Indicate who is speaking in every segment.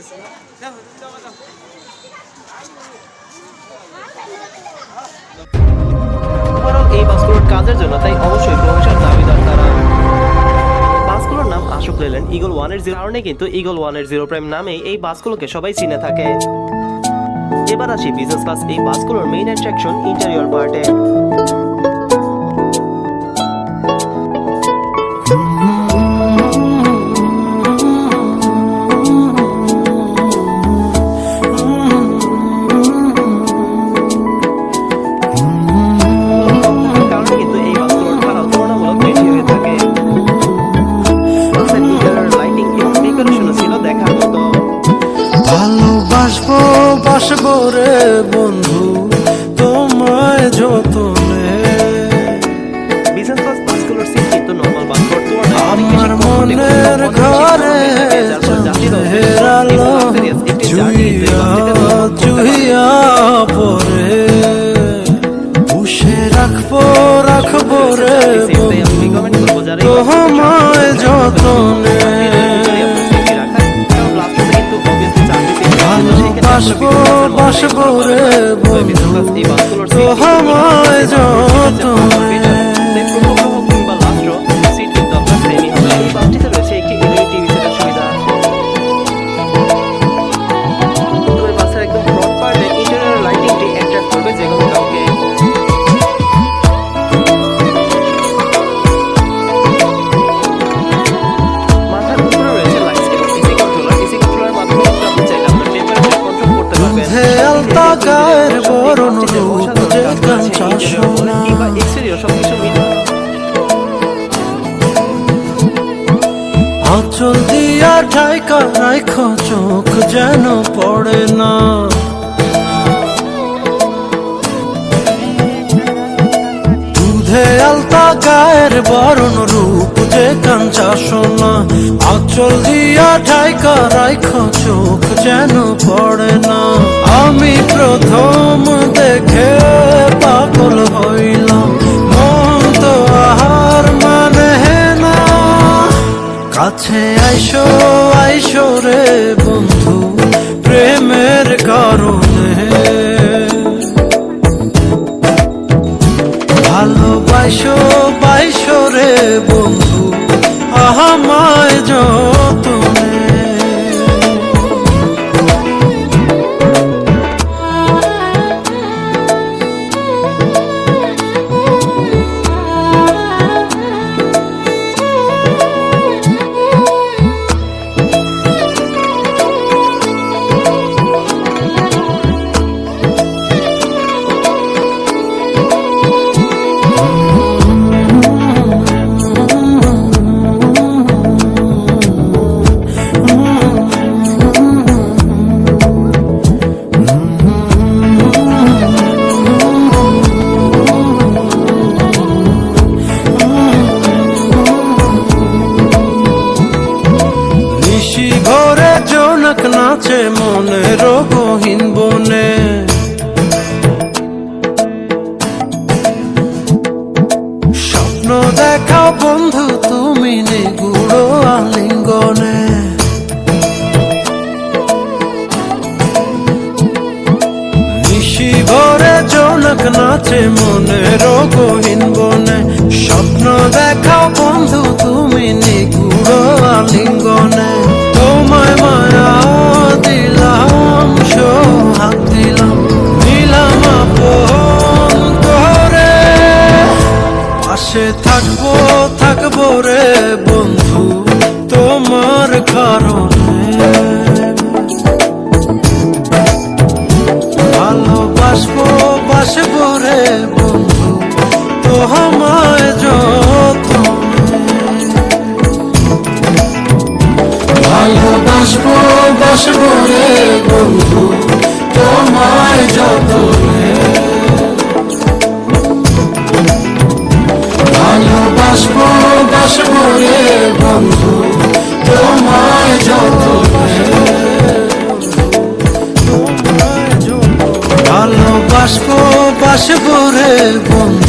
Speaker 1: এসে না?
Speaker 2: এই বাসগুলোর কাজের জন্য তাই অবশ্যই প্রমোশন দাবিদার তারা। বাসগুলোর নাম আশোক লেল্যান্ড ইগল ওয়ানের জিরো কারণে কিন্তু ইগল ওয়ানের জিরো প্রাইম নামেই এই বাসগুলোকে সবাই চিনে থাকে। এবার আসি বিজনেস ক্লাস এই বাসগুলোর মেইন অ্যাট্রাকশন ইন্টেরিয়র পার্টে আপনার
Speaker 3: বাসবো রে
Speaker 2: তো
Speaker 3: বন্ধু
Speaker 2: class এই বাসগুলোর
Speaker 3: আঁচল দিয়া ঢাইকা রাখো চোখ যেন পড়ে না। দুধে আলতা গায়ের বরণ রূপ যে কাঞ্চা সোনা। আঁচল দিয়া ঢাইকা রাখো চোখ যেন পড়ে না। আমি প্রথম কাছে আইসো আইসো রে বন্ধু প্রেমের কারণে। ভালোবাসো বাইশো রে বন্ধু আহামায় দেখা বন্ধু, তুমি নিগুড় আলিঙ্গনে। নিশি ভরে জনক নাচে মনে রোগহীন বনে। স্বপ্ন দেখা বন্ধু, তুমি নিগুড় আলিঙ্গনে। তোমার কারণে ভালোবাসবো, বাসবো রে বন্ধু, তো আমায় ভালোবাসবো, বাসবো রে বন্ধু তোমায় যতনে ভালোবাসবো, বাসবো রে বন্ধু ভালোবাসবো বাসবো রে বন্ধু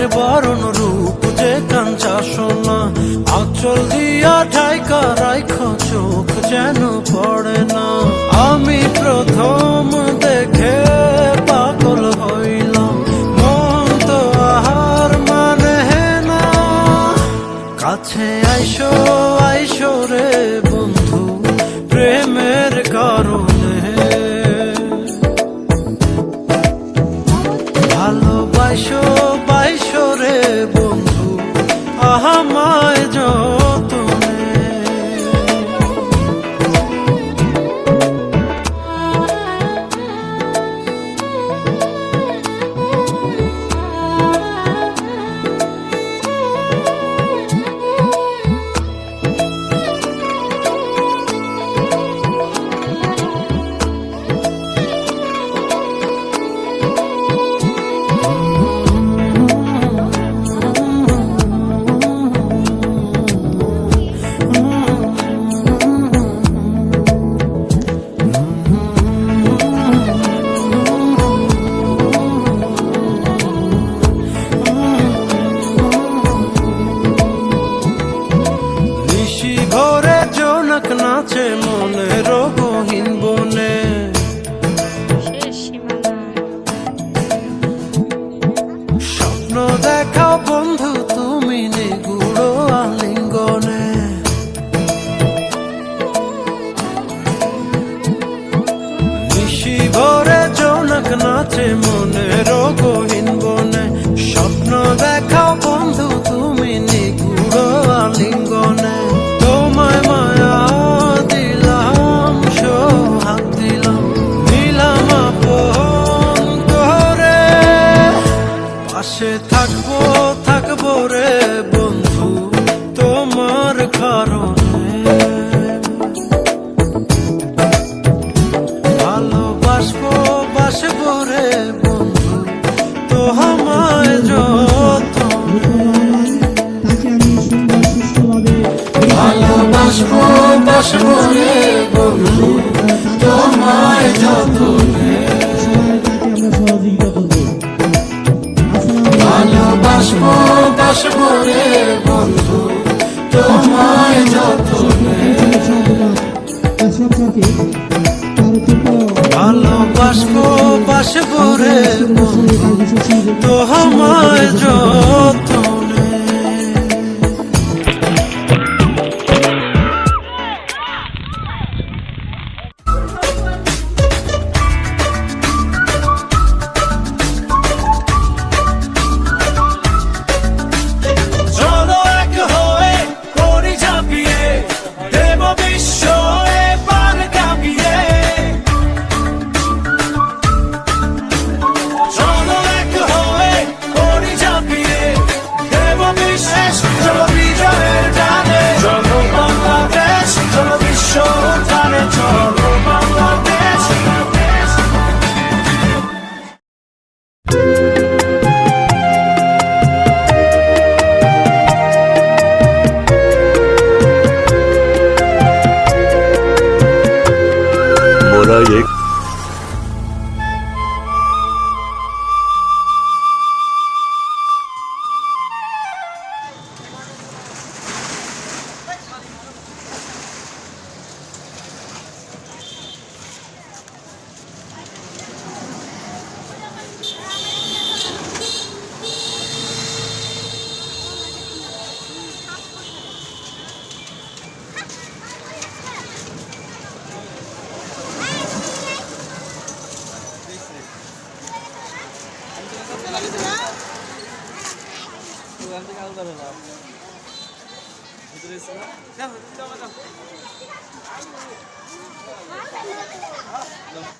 Speaker 3: গায়ের বরণ রূপ যে কাঞ্চা সোনা, আচল দিয়া ঢাইকা রাইখ চোখ যেন পড়ে না। আমি প্রথম দেখে পাগল হইলাম, মন তো আহার মানে না। কাছে আইসো আইসো রে বন্ধু, প্রেমের কারণে। ভালোবাসো আহামায় নিশি ঘরে জনক নাচে মনে রোগহীন বনে। স্বপ্ন দেখাও বন্ধু, তুমি নিগুড়ো আলিঙ্গনে। তোমায় মায়া দিলাম দিলাম নিলাম আপন করে থাকব থাকব রে বন্ধু, তোমার কারণে ভালোবাসবো বাসবো রে বন্ধু, তোমায় যতনে। ভালোবাসবো বাসবো রে বন্ধু, তোমায় যতনে। ভালোবাসবো বাসবো রে বন্ধু তো আমায়
Speaker 1: যাও।